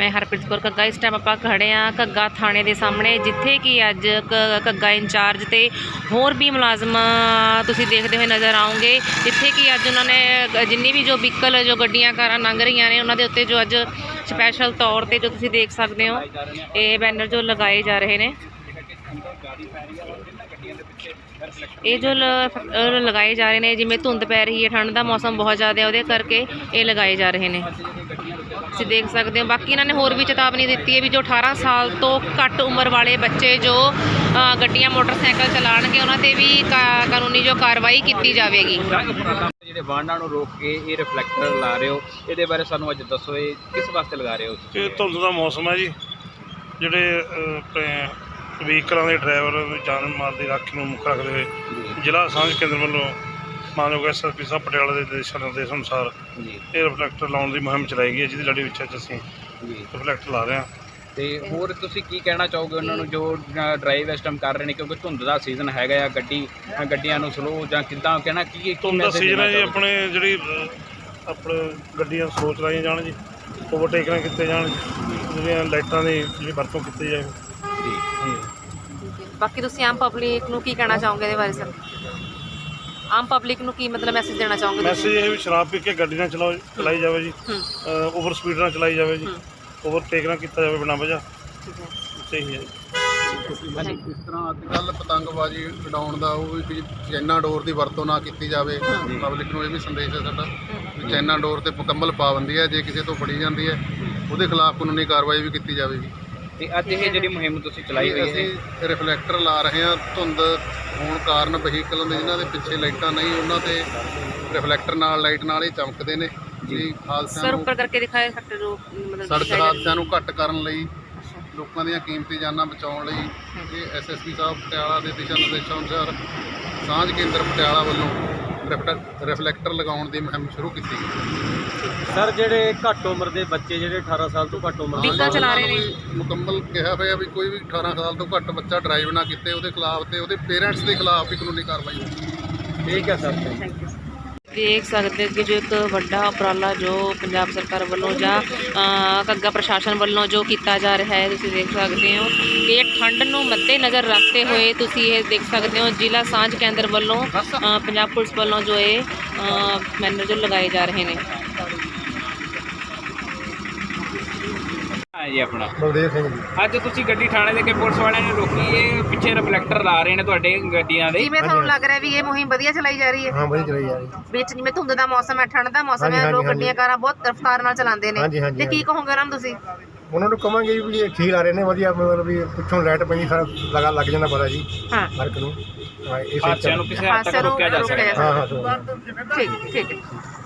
ਮੈਂ ਹਰਪ੍ਰੀਤ ਕੌਰ ਘੱਗਾ। ਇਸ ਟਾਈਮ ਆਪਾਂ ਖੜੇ ਆ ਘੱਗਾ ਥਾਣੇ ਦੇ ਸਾਹਮਣੇ, ਜਿੱਥੇ ਕਿ ਅੱਜ ਕ- ਕੱਗਾ ਇੰਚਾਰਜ ਤੇ ਹੋਰ ਵੀ ਮੁਲਾਜ਼ਮ ਤੁਸੀਂ ਦੇਖਦੇ ਹੋਏ ਨਜ਼ਰ ਆਉਂਗੇ ਜਿੱਥੇ ਕਿ ਅੱਜ ਉਹਨਾਂ ਨੇ, ਜਿੰਨੀ ਵੀ ਜੋ ਵਹੀਕਲ, ਜੋ ਗੱਡੀਆਂ, ਕਾਰਾਂ ਲੰਘ ਰਹੀਆਂ ਨੇ, ਉਹਨਾਂ ਦੇ ਉੱਤੇ ਜੋ ਅੱਜ ਸਪੈਸ਼ਲ ਤੌਰ ਤੇ ਜੋ ਤੁਸੀਂ ਦੇਖ ਸਕਦੇ ਹੋ, ਇਹ ਬੈਨਰ ਜੋ ਲਗਾਏ ਜਾ ਰਹੇ ਨੇ। ਇਹ ਜੋ ਲ- ਲਗਾਏ ਜਾ ਰਹੇ ਨੇ, ਜਿਵੇਂ ਧੁੰਦ ਪੈ ਰਹੀ ਹੈ, ਠੰਡ ਦਾ ਮੌਸਮ ਬਹੁਤ ਜ਼ਿਆਦਾ ਉਹਦੇ ਕਰਕੇ ਇਹ ਲਗਾਏ ਜਾ ਰਹੇ ਨੇ। ਤੁਸੀਂ ਦੇਖ ਸਕਦੇ ਹੋ। ਬਾਕੀ ਇਹਨਾਂ ਨੇ ਹੋਰ ਵੀ ਚੇਤਾਵਨੀ ਦਿੱਤੀ ਹੈ ਵੀ ਜੋ 18 ਸਾਲ ਤੋਂ ਘੱਟ ਉਮਰ ਵਾਲੇ ਬੱਚੇ ਜੋ ਗੱਡੀਆਂ ਮੋਟਰਸਾਈਕਲ ਚਲਾਉਣਗੇ ਉਹਨਾਂ ਤੇ ਵੀ ਕਾਨੂੰਨੀ ਜੋ ਕਾਰਵਾਈ ਕੀਤੀ ਜਾਵੇਗੀ। ਜਿਹੜੇ ਵਾਹਨਾਂ ਨੂੰ ਰੋਕ ਕੇ ਇਹ ਰਿਫਲੈਕਟਰ ਲਾ ਰਹੇ ਹੋ ਇਹਦੇ ਬਾਰੇ ਸਾਨੂੰ ਅੱਜ ਦੱਸੋ ਇਹ ਕਿਸ ਵਾਸਤੇ ਲਗਾ ਰਹੇ ਹੋ ਇਹ ਧੁੰਦ ਦਾ ਮੌਸਮ ਹੈ ਜੀ। ਜਿਹੜੇ ਵਹੀਕਲਾਂ ਦੇ ਡਰਾਈਵਰ ਜਾਨ ਮਾਲ ਦੀ ਰਾਖੀ ਨੂੰ ਮੁੱਖ ਰੱਖਦੇ ਹੋਏ ਜ਼ਿਲ੍ਹਾ ਸਾਂਝ ਕੇਂਦਰ ਵੱਲੋਂ ਮਾਨਯੋਗ ਐਸਐਸਪੀ ਸਾਹਿਬ ਪਟਿਆਲਾ ਦੇ ਦਿਸ਼ਾ ਨਿਰਦੇਸ਼ ਅਨੁਸਾਰ ਜੀ। ਇਹ ਰਿਫਲੈਕਟਰ ਲਾਉਣ ਦੀ ਮੁਹਿੰਮ ਚਲਾਈ ਗਈ ਹੈ ਜਿਹਦੀ ਲੜੀ ਵਿੱਚ ਅੱਜ ਅਸੀਂ ਜੀ। ਰਿਫਲੈਕਟਰ ਲਾ ਰਹੇ ਹਾਂ। ਤੇ ਹੋਰ ਤੁਸੀਂ ਕੀ ਕਹਿਣਾ ਚਾਹੋਗੇ ਉਹਨਾਂ ਨੂੰ ਜੋ ਡਰਾਈਵ ਇਸ ਟਾਈਮ ਕਰ ਰਹੇ ਨੇ? ਕਿਉਂਕਿ ਧੁੰਦ ਦਾ ਸੀਜ਼ਨ ਹੈਗਾ ਆ ਗੱਡੀ ਗੱਡੀਆਂ ਨੂੰ ਸਲੋ ਜਾਂ ਕਿੱਦਾਂ ਕਹਿਣਾ ਕੀ ਕੀ ਧੁੰਦ ਦਾ message ਸੀਜ਼ਨ ਹੈ ਦੇਣਾ ਜੀ ਚਾਹੋਗੇ? ਆਪਣੇ ਜਿਹੜੀ ਅਹ, ਆਪਣੇ ਗੱਡੀਆਂ ਸਲੋ ਚਲਾਈਆਂ ਜਾਣ ਜੀ ਓਵਰਟੇਕ ਨਾ ਕੀਤੇ ਜਾਣ ਜਿਹੜੀਆਂ ਲਾਈਟਾਂ ਦੀ ਜਿਹੜੀ ਵਰਤੋਂ ਕੀਤੀ ਜਾਏ। ਜੀ। ਬਾਕੀ ਤੁਸੀਂ ਆਮ ਪਬਲਿਕ ਨੂੰ ਕੀ ਕਹਿਣਾ ਚਾਹੋਗੇ ਇਹਦੇ ਬਾਰੇ ਸਰ ਆਮ ਪਬਲਿਕ ਨੂੰ ਕੀ ਮਤਲਬ ਮੈਸੇਜ ਦੇਣਾ ਚਾਹੋਗੇ ਤੁਸੀਂ? ਮੈਸੇਜ ਇਹ ਵੀ ਸ਼ਰਾਬ ਪੀ ਕੇ ਗੱਡੀ ਨਾ ਚਲਾਓ ਚਲਾਈ ਜਾਵੇ ਜੀ। ਹੂੰ। ਓਵਰ ਸਪੀਡ ਨਾਲ ਚਲਾਈ ਜਾਵੇ ਜੀ। ਓਵਰਟੇਕ ਨਾ ਕੀਤਾ ਜਾਵੇ ਬਿਨਾਂ ਵਜ੍ਹਾ। ਠੀਕ ਹੈ। ਸਹੀ ਹੈ ਜੀ। ਇਸ ਤਰ੍ਹਾਂ ਅੱਜ ਕੱਲ ਪਤੰਗਬਾਜ਼ੀ ਉਡਾਉਣ ਦਾ ਉਹ ਵੀ ਵੀ ਚਾਈਨਾ ਡੋਰ ਦੀ ਵਰਤੋਂ ਨਾ ਕੀਤੀ ਜਾਵੇ। ਪਬਲਿਕ ਨੂੰ ਇਹ ਵੀ ਸੰਦੇਸ਼ ਹੈ ਸਾਡਾ ਵੀ ਚਾਈਨਾ ਡੋਰ ਤੇ ਮੁਕੰਮਲ ਪਾਬੰਦੀ ਹੈ। ਜੇ ਕਿਸੇ ਤੋਂ ਫੜੀ ਜਾਂਦੀ ਹੈ। ਉਹਦੇ ਖਿਲਾਫ ਕਾਨੂੰਨੀ ਕਾਰਵਾਈ ਵੀ ਕੀਤੀ ਜਾਵੇਗੀ। ਤੇ ਅੱਜ ਇਹ ਜਿਹੜੀ ਮੁਹਿੰਮ ਤੁਸੀਂ ਚਲਾਈ ਹੋਈ ਹੈ ਅਸੀਂ ਰਿਫਲੈਕਟਰ ਲਾ ਰਹੇ ਹਾਂ ਧੁੰਦ ਹੋਣ ਕਾਰਨ ਵਹੀਕਲ ਦੇ ਜਿਨ੍ਹਾਂ ਦੇ ਪਿੱਛੇ ਲਾਈਟਾਂ ਨਹੀਂ ਉਹਨਾਂ ਤੇ ਰਿਫਲੈਕਟਰ ਨਾਲ ਲਾਈਟ ਨਾਲ ਹੀ ਚਮਕਦੇ ਨੇ। ਜੀ। ਹਾਦਸਿਆਂ ਸਰ ਨੂੰ ਉੱਪਰ ਕਰਕੇ ਦਿਖਾਏ ਸਕਦੇ ਜੋ ਮਤਲਬ ਸੜਕ ਦਿਖਾਏ ਜਾ- ਹਾਦਸਿਆਂ ਨੂੰ ਘੱਟ ਕਰਨ ਲਈ ਲੋਕਾਂ ਦੀਆਂ ਕੀਮਤੀ ਜਾਨਾਂ ਬਚਾਉਣ ਲਈ ਇਹ ਐਸਐਸਪੀ ਸਾਹਿਬ ਪਟਿਆਲਾ ਦੇ ਦਿਸ਼ਾ ਨਿਰਦੇਸ਼ਾਂ ਅਨੁਸਾਰ ਸਾਂਝ ਕੇਂਦਰ ਪਟਿਆਲਾ ਵੱਲੋਂ ਰਿਫਲੈਕਟ- ਰਿਫਲੈਕਟਰ ਲਗਾਉਣ ਦੀ ਮੁਹਿੰਮ ਸ਼ੁਰੂ ਕੀਤੀ। ਗਈ ਸਰ ਜਿਹੜੇ ਘੱਟ ਉਮਰ ਦੇ ਬੱਚੇ ਜਿਹੜੇ 18 ਸਾਲ ਤੋਂ ਘੱਟ ਉਮਰ ਦੇ ਵਹੀਕਲ ਚਲਾ ਰਹੇ ਨੇ ਮੁਕੰਮਲ ਕਿਹਾ ਹੋਇਆ ਵੀ ਕੋਈ ਵੀ 18 ਸਾਲ ਤੋਂ ਘੱਟ ਬੱਚਾ ਡਰਾਈਵ ਨਾ ਕੀਤੇ ਉਹਦੇ ਖਿਲਾਫ ਤੇ ਉਹਦੇ ਪੇਰੈਂਟਸ ਦੇ ਖਿਲਾਫ ਵੀ ਕਾਨੂੰਨੀ ਕਾਰਵਾਈ ਹੋਵੇ ਠੀਕ ਹੈ ਸਰ ਥੈਂਕ ਯੂ ਦੇਖ ਸਕਦੇ ਹੋ ਕਿ ਜੋ ਇੱਕ ਵੱਡਾ ਉਪਰਾਲਾ ਜੋ ਪੰਜਾਬ ਸਰਕਾਰ ਵੱਲੋਂ ਜਾਂ ਅ, ਕੱਗਾ ਪ੍ਰਸ਼ਾਸਨ ਵੱਲੋਂ ਜੋ ਕੀਤਾ ਜਾ ਰਿਹਾ ਹੈ ਤੁਸੀਂ ਦੇਖ ਸਕਦੇ ਹੋ ਕਿ ਇਹ ਠੰਡ ਨੂੰ ਮੱਦੇ ਨਜ਼ਰ ਰੱਖਦੇ ਹੋਏ ਤੁਸੀਂ ਇਹ ਦੇਖ ਸਕਦੇ ਹੋ ਜ਼ਿਲ੍ਹਾ ਸਾਂਝ ਕੇਂਦਰ ਵੱਲੋਂ ਪੰਜਾਬ ਪੁਲਿਸ ਵੱਲੋਂ ਜੋ ਇਹ ਮੈਨਰ ਜੋ ਲਗਾਏ ਜਾ ਰਹੇ ਨੇ। ਹਾਂ ਜੀ ਆਪਣਾ। ਬਲਦੇਵ ਸਿੰਘ ਜੀ। ਅੱਜ ਤੁਸੀਂ ਗੱਡੀ ਥਾਣੇ ਦੇ ਕੇ ਪੁਲਿਸ ਵਾਲਿਆਂ ਨੇ ਰੋਕੀ ਇਹ ਪਿੱਛੇ ਰਿਫਲੈਕਟਰ ਲਾ ਰਹੇ ਨੇ ਤੁਹਾਡੇ ਗੱਡੀਆਂ ਦੇ। ਜਿਵੇਂ ਤੁਹਾਨੂੰ ਲੱਗ ਰਿਹਾ ਵੀ ਇਹ ਮੁਹਿੰਮ ਵਧੀਆ ਚਲਾਈ ਜਾ ਰਹੀ ਹੈ। ਹਾਂ ਬੜੀ ਚਲਾਈ ਜਾ ਰਹੀ ਵਿੱਚ ਜਿਵੇਂ ਧੁੰਦ ਦਾ ਮੌਸਮ ਹੈ ਠੰਡ ਦਾ ਮੌਸਮ ਹਾਂਜੀ, ਹੈ ਹਾਂਜੀ, ਲੋਕ ਹਾਂਜੀ। ਗੱਡੀਆਂ ਕਾਰਾਂ ਬਹੁਤ ਰਫ਼ਤਾਰ ਨਾਲ ਚਲਾਉਂਦੇ ਨੇ। ਹਾਂਜੀ, ਹਾਂਜੀ, ਤੇ ਕੀ ਕਹੋਗੇ ਉਹਨਾਂ ਨੂੰ ਤੁਸੀਂ? ਉਹਨਾਂ ਨੂੰ ਕਹਾਂਗੇ ਵੀ ਇਹ ਠੀਕ ਆ ਰਹੇ ਨੇ ਵਧੀਆ ਮਤਲਬ ਵੀ ਪਿੱਛੋਂ ਲਾਈਟ ਪੈਂਦੀ ਸਾਰਾ ਲਗਾ ਲੱਗ ਜਾਂਦਾ ਪਤਾ ਜੀ ਹਾਂ। ਫ਼ਰਕ ਨੂੰ। ਹਾਂ, ਇਸੇ ਹਾਦਸਿਆਂ ਨੂੰ ਕਿਸੇ ਹੱਦ ਤੱਕ ਹਾਦਸਿਆਂ ਨੂੰ ਰੋਕਿਆ ਜਾ ਰੋਕਿਆ ਸਕਦਾ। ਜਾ ਹਾਂ ਹਾਂ। ਠੀਕ ਠੀਕ ਹੈ।